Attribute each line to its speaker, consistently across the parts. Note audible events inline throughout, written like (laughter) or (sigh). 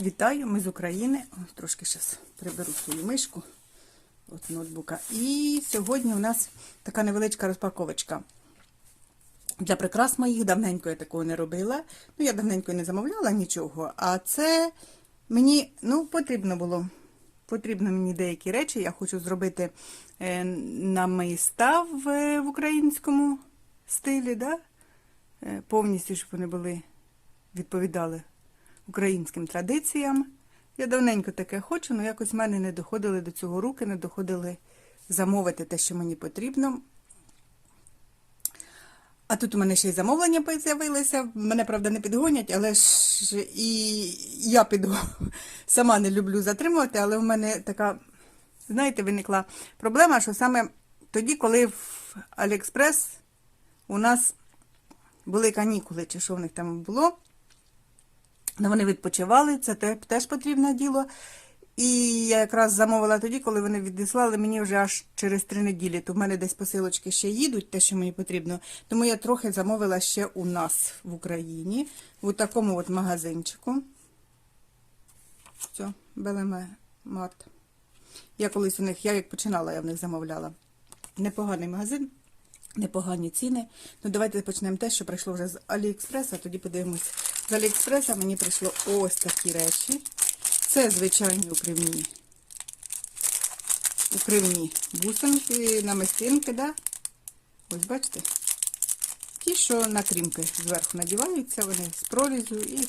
Speaker 1: Вітаю, ми з України. Ось Трошки зараз приберу свою мишку от ноутбука. І сьогодні у нас така невеличка розпаковочка. Для прикрас моїх давненько я такого не робила. Ну, я давненько не замовляла нічого. А це мені ну, потрібно було. Потрібно мені деякі речі. Я хочу зробити е, намиста в, е, в українському стилі, да? Е, повністю, щоб вони були, відповідали українським традиціям. Я давненько таке хочу, але якось в мене не доходили до цього руки, не доходили замовити те, що мені потрібно. А тут у мене ще й замовлення з'явилися. Мене, правда, не підгонять, але ж і я підго... (laughs) сама не люблю затримувати, але в мене така, знаєте, виникла проблема, що саме тоді, коли в Аліекспрес у нас були канікули, чи що в них там було, вони відпочивали, це теж потрібне діло. І я якраз замовила тоді, коли вони відіслали мені вже аж через три неділі. То в мене десь посилочки ще їдуть, те, що мені потрібно. Тому я трохи замовила ще у нас в Україні, в такому от магазинчику. Все, Белеме Март. Я колись у них, я як починала, я в них замовляла. Непоганий магазин, непогані ціни. Ну, давайте почнемо те, що прийшло вже з Аліекспреса, тоді подивимось. З Аліекспреса мені прийшло ось такі речі. Це звичайні укривні. Укривні бусинки, намистинки, да? Ось бачите? Ті, що на крімки зверху надіваються, вони з прорізю і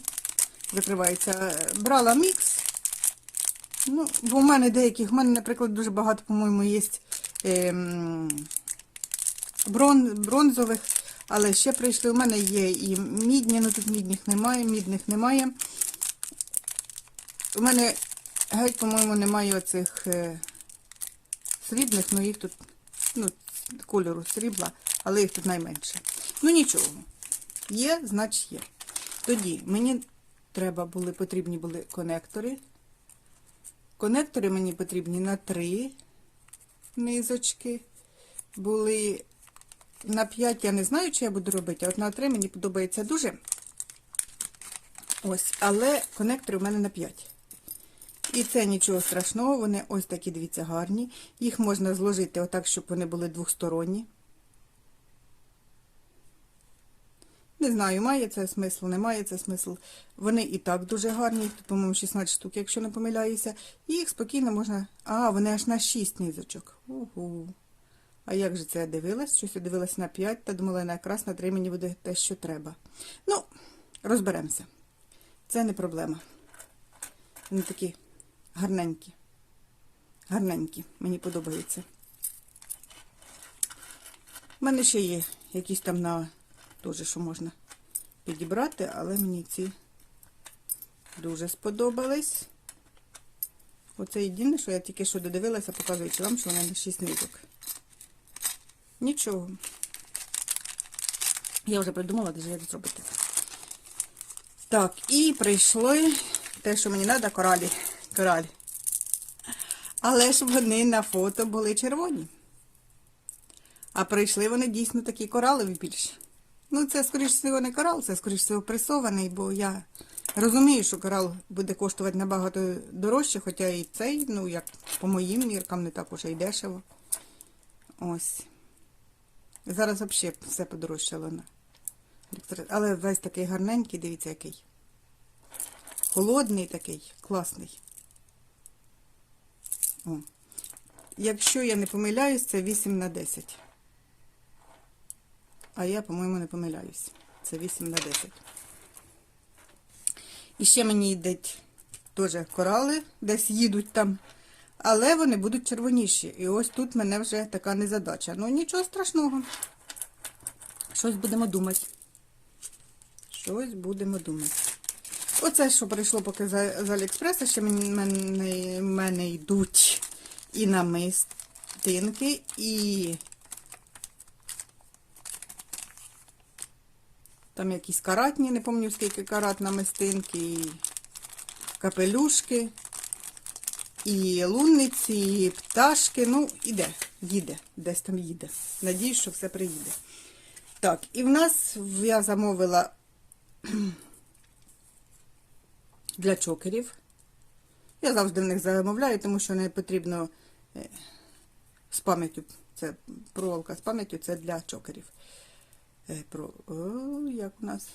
Speaker 1: закриваються. Брала мікс. Ну, бо в мене деяких, в мене, наприклад, дуже багато, по-моєму, є ем, брон, бронзових, але ще прийшли. У мене є і мідні, ну тут мідних немає, мідних немає. У мене геть, по-моєму, немає оцих е, срібних, ну їх тут, ну, кольору срібла, але їх тут найменше. Ну нічого. Є, значить є. Тоді мені треба були, потрібні були конектори. Конектори мені потрібні на три низочки. Були на 5 я не знаю, чи я буду робити, а от на 3 мені подобається дуже. Ось, але конектори у мене на 5. І це нічого страшного, вони ось такі, дивіться, гарні. Їх можна зложити отак, щоб вони були двосторонні. Не знаю, має це смисл, не має це смисл. Вони і так дуже гарні, по-моєму, 16 штук, якщо не помиляюся. І їх спокійно можна. А, вони аж на 6 низочок. Угу. А як же це я дивилась? Щось я дивилась на 5, та думала, якраз на 3 мені буде те, що треба. Ну, розберемося. Це не проблема. Вони такі гарненькі. Гарненькі, мені подобаються. У мене ще є якісь там на теж, що можна підібрати, але мені ці дуже сподобались. Оце єдине, що я тільки що додивилася, показуючи вам, що вона на 6 ниток. Нічого. Я вже придумала, де як зробити. Так, і прийшло те, що мені треба, коралі. Коралі. Але ж вони на фото були червоні. А прийшли вони дійсно такі коралові більше. Ну, це, скоріш всього, не корал, це, скоріш всього, пресований, бо я розумію, що корал буде коштувати набагато дорожче, хоча і цей, ну, як по моїм міркам, не так уже й дешево. Ось. Зараз взагалі все подорожчало. Але весь такий гарненький, дивіться, який. Холодний такий, класний. О. Якщо я не помиляюсь, це 8 на 10. А я, по-моєму, не помиляюсь. Це 8 на 10. І ще мені йдуть теж корали, десь їдуть там. Але вони будуть червоніші. І ось тут мене вже така незадача. Ну, нічого страшного. Щось будемо думати. Щось будемо думати. Оце, що прийшло поки з, Аліекспреса, ще мене, мене йдуть і намистинки, і там якісь каратні, не пам'ятаю скільки карат намистинки, і капелюшки, і лунниці, і пташки. Ну, іде, їде, десь там їде. Надіюсь, що все приїде. Так, і в нас я замовила (clears throat) для чокерів. Я завжди в них замовляю, тому що не потрібно е, з пам'яттю. Це проволока з пам'яттю це для чокерів. Е, Про... О, як у нас.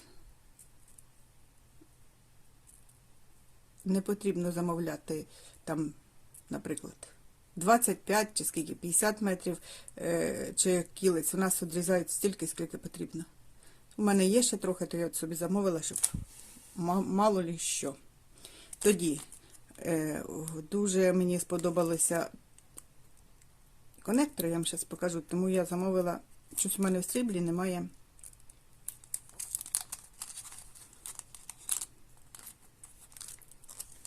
Speaker 1: Не потрібно замовляти там, наприклад, 25 чи скільки, 50 метрів е, чи кілець. У нас відрізають стільки, скільки потрібно. У мене є ще трохи, то я от собі замовила, щоб мало лі що. Тоді е, дуже мені сподобалися конектори, я вам зараз покажу, тому я замовила, щось у мене в сріблі немає.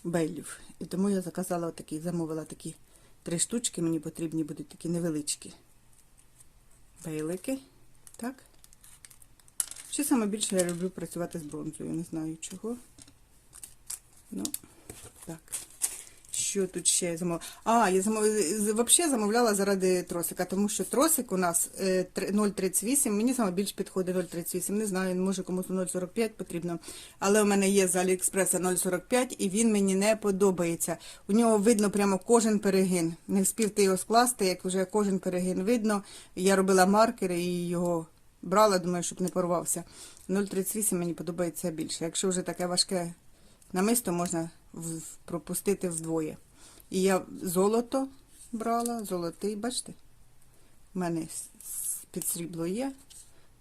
Speaker 1: Бейлів. І тому я заказала отакі, замовила такі три штучки, мені потрібні будуть такі невеличкі бейлики. Так. Ще саме більше я люблю працювати з бронзою, не знаю чого. Ну, так. Що тут ще я замовила? А, я замов... взагалі замовляла заради тросика, тому що тросик у нас е, 0,38, мені саме більш підходить 0,38, не знаю, може комусь 0,45 потрібно. Але у мене є з Аліекспреса 0,45 і він мені не подобається. У нього видно прямо кожен перегин. Не встиг ти його скласти, як вже кожен перегин видно. Я робила маркери і його брала, думаю, щоб не порвався. 0,38 мені подобається більше. Якщо вже таке важке намисто, можна пропустити вдвоє. І я золото брала, золотий, бачите? У мене під срібло є.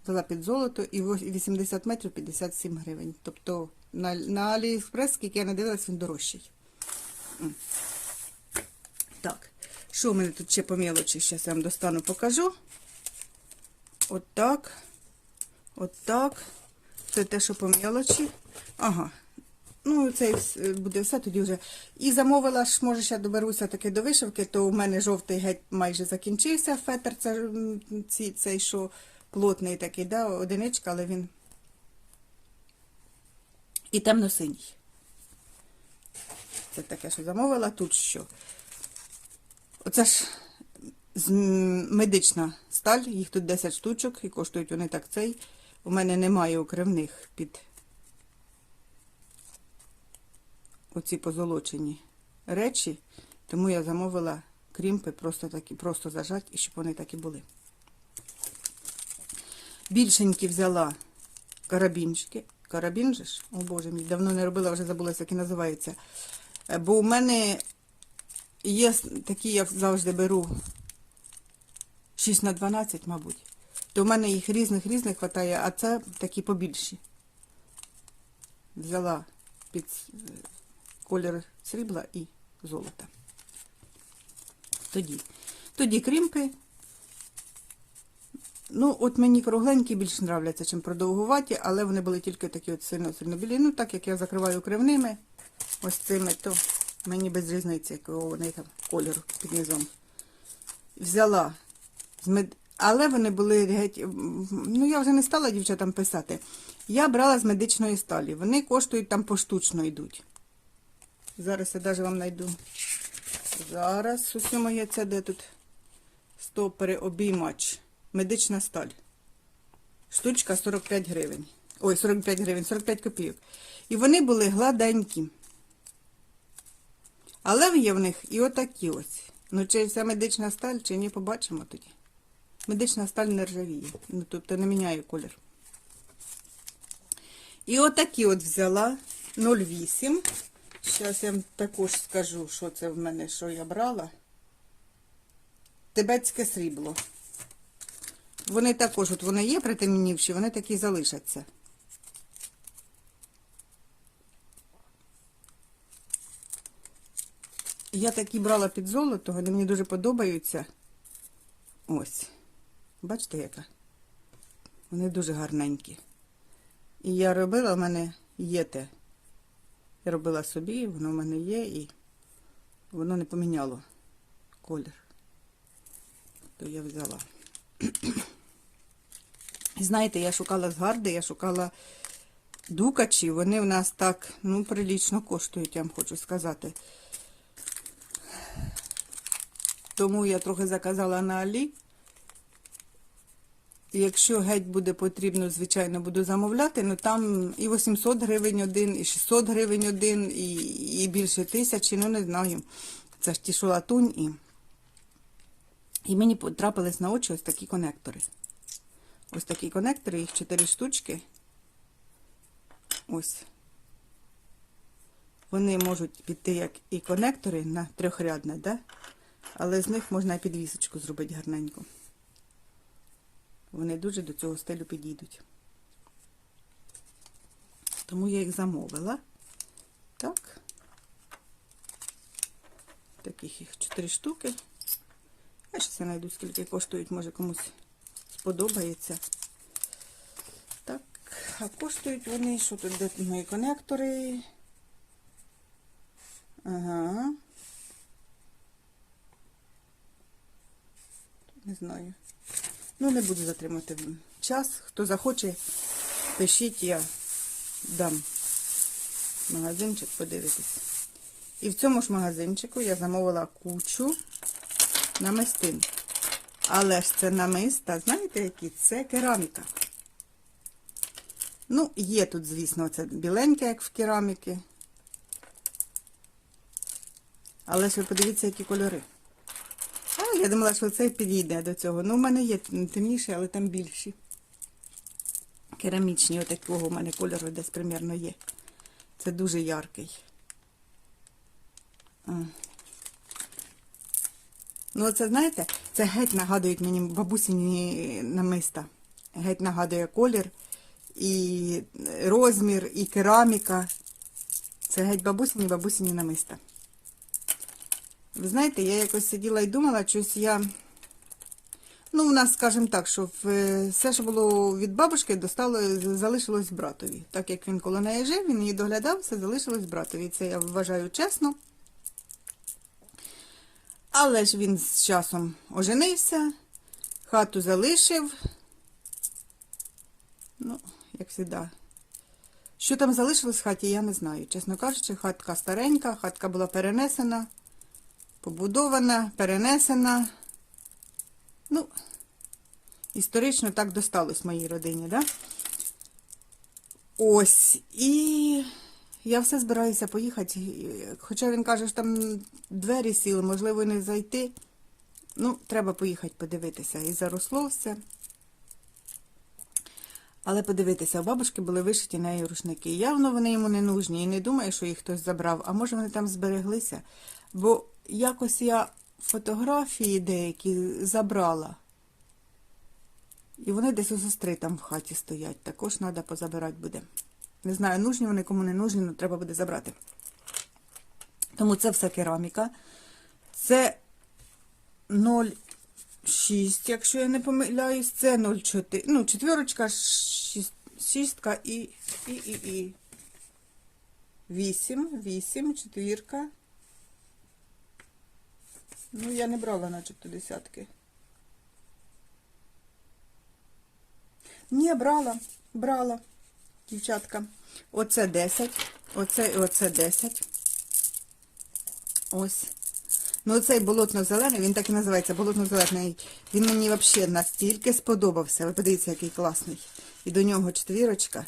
Speaker 1: Взяла під золото і 80 метрів 57 гривень. Тобто на, на Аліекспрес, скільки я не дивилась, він дорожчий. Так, що в мене тут ще по мелочі? Зараз я вам достану, покажу. Отак. Отак. Це те, що по мелочі. Ага. Ну, це буде все тоді вже. І замовила ж, може, ще доберуся таки до вишивки, то у мене жовтий геть майже закінчився. Фетр, це ці, цей, що плотний такий, да, одиничка, але він. І темно-синій. Це таке, що замовила. Тут що? Оце ж медична сталь, їх тут 10 штучок, і коштують вони так цей. У мене немає окремних під оці позолочені речі, тому я замовила крімпи просто такі, просто зажать, і щоб вони так і були. Більшенькі взяла карабінчики. Карабін же ж? О Боже мій, давно не робила, вже забулася, як і називається. Е, Бо у мене є такі, я завжди беру 6 на 12, мабуть. То в мене їх різних різних вистачає, а це такі побільші. Взяла під колір срібла і золота. Тоді. Тоді крімпи. Ну, от мені кругленькі більш нравляться, чим продовгуваті, але вони були тільки такі от сильно-сильно білі. Ну, так як я закриваю кривними, ось цими, то мені без різниці, якого вони там кольору під низом. Взяла. Але вони були геть. Ну, я вже не стала дівчатам писати. Я брала з медичної сталі. Вони коштують там поштучно йдуть. Зараз я навіть вам знайду. Зараз усе моє це де тут стопери обіймач. Медична сталь. Штучка 45 гривень. Ой, 45 гривень, 45 копійок. І вони були гладенькі. Але є в них і отакі ось. Ну, чи це медична сталь, чи ні, побачимо тоді. Медична сталь не ржавіє. Ну, тобто не міняє колір. І отакі от взяла 0,8. Зараз я вам також скажу, що це в мене, що я брала. Тибетське срібло. Вони також, от вони є притемнівші, вони такі залишаться. Я такі брала під золото, вони мені дуже подобаються. Ось. Бачите, яка? Вони дуже гарненькі. І я робила, в мене є те. Я робила собі, воно в мене є, і воно не поміняло колір. То я взяла. І знаєте, я шукала згарди, я шукала дукачі, вони в нас так, ну, прилічно коштують, я вам хочу сказати. Тому я трохи заказала на Алі. Якщо геть буде потрібно, звичайно, буду замовляти, ну там і 800 гривень один, і 600 гривень один, і, і більше тисячі, ну не знаю. Це ж ті, що латунь і. І мені потрапились на очі ось такі конектори. Ось такі конектори, їх 4 штучки. Ось. Вони можуть піти як і конектори на трьохрядне, да? але з них можна і підвісочку зробити гарненько. Вони дуже до цього стилю підійдуть. Тому я їх замовила. Так. Таких їх 4 штуки. Я ще знайду, скільки коштують, може комусь сподобається. Так, а коштують вони, що тут де мої конектори? Ага. Не знаю. Ну, не буду затримати час. Хто захоче, пишіть, я дам магазинчик, подивитись. І в цьому ж магазинчику я замовила кучу намистин. Але ж це намиста, знаєте, які? Це кераміка. Ну, є тут, звісно, це біленьке, як в кераміки. Але ж ви подивіться, які кольори. Я думала, що цей підійде до цього. Ну, в мене є темніші, але там більші. Керамічні, отакого у мене кольору десь примірно є. Це дуже яркий. Ну, це, знаєте, це геть нагадують мені бабусині намиста. Геть нагадує колір, і розмір, і кераміка. Це геть бабусині, бабусині намиста. Ви знаєте, я якось сиділа і думала, щось я. Ну, у нас, скажімо так, що все, що було від бабушки, достало, залишилось братові. Так як він коло неї жив, він її доглядав, все залишилось братові. Це я вважаю чесно. Але ж він з часом оженився, хату залишив. Ну, як завжди. Що там залишилось в хаті, я не знаю. Чесно кажучи, хатка старенька, хатка була перенесена, побудована, перенесена. Ну, історично так досталось моїй родині, да? Ось. І я все збираюся поїхати. Хоча він каже, що там двері сіли, можливо, не зайти. Ну, треба поїхати подивитися. І заросло все. Але подивитися, у бабушки були вишиті нею рушники. Явно вони йому не нужні. І не думаю, що їх хтось забрав, а може вони там збереглися. Бо якось я фотографії деякі забрала. І вони десь у сестри там в хаті стоять. Також треба позабирати буде. Не знаю, нужні вони кому не нужні, але треба буде забрати. Тому це все кераміка. Це 0,6, якщо я не помиляюсь, це 0,4. Ну, четверочка, шістка і, і, і, і. 8, 8, четвірка. Ну, я не брала, начебто, десятки. Ні, брала, брала дівчатка. Оце 10, оце і оце 10. Ось. Ну, оцей болотно-зелений, він так і називається болотно-зелений. Він мені взагалі настільки сподобався. Ви подивіться, який класний. І до нього четвірочка.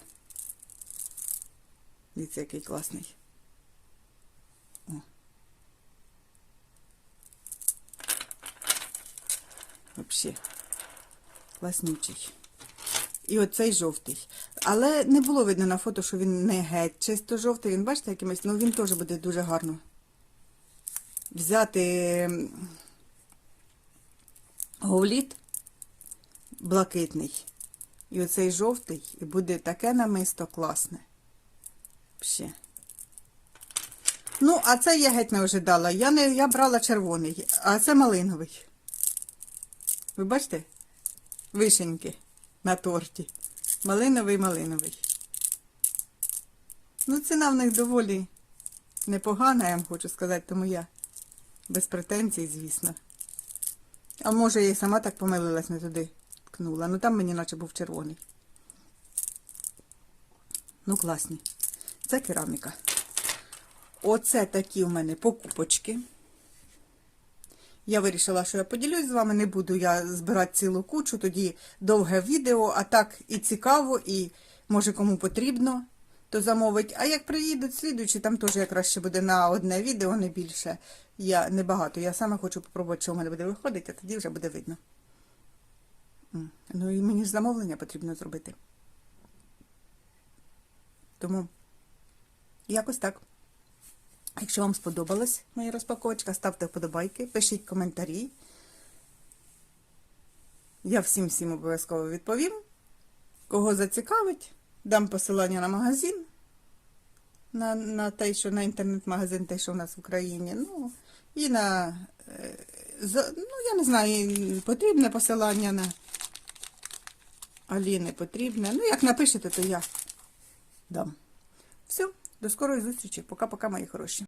Speaker 1: Дивіться, який класний. Взагалі. Класнючий. І оцей жовтий. Але не було видно на фото, що він не геть чисто жовтий. Він, бачите, якимось, ну він теж буде дуже гарно. Взяти говліт блакитний. І оцей жовтий, і буде таке намисто класне. Ще. Ну, а це я геть не ожидала. Я не, я брала червоний, а це малиновий. Ви бачите? Вишеньки на торті. Малиновий малиновий. Ну, ціна в них доволі непогана, я вам хочу сказати, тому я без претензій, звісно. А може, я сама так помилилась, не туди ткнула. Ну там мені наче був червоний. Ну, класні. Це кераміка. Оце такі у мене покупочки. Я вирішила, що я поділюсь з вами, не буду я збирати цілу кучу, тоді довге відео, а так і цікаво, і може кому потрібно, то замовить. А як приїдуть слідуючі, там теж якраз ще буде на одне відео, не більше. Я не багато. Я саме хочу попробувати, що в мене буде виходити, а тоді вже буде видно. Ну і мені ж замовлення потрібно зробити. Тому якось так. Якщо вам сподобалась моя розпаковочка, ставте вподобайки, пишіть коментарі. Я всім всім обов'язково відповім. Кого зацікавить, дам посилання на магазин, на, на те, що на інтернет-магазин, те, що в нас в Україні. Ну, і на, е, ну, я не знаю, потрібне посилання на Аліни потрібне. Ну, як напишете, то я дам. Все, до скорої зустрічі. Пока-пока, мої хороші.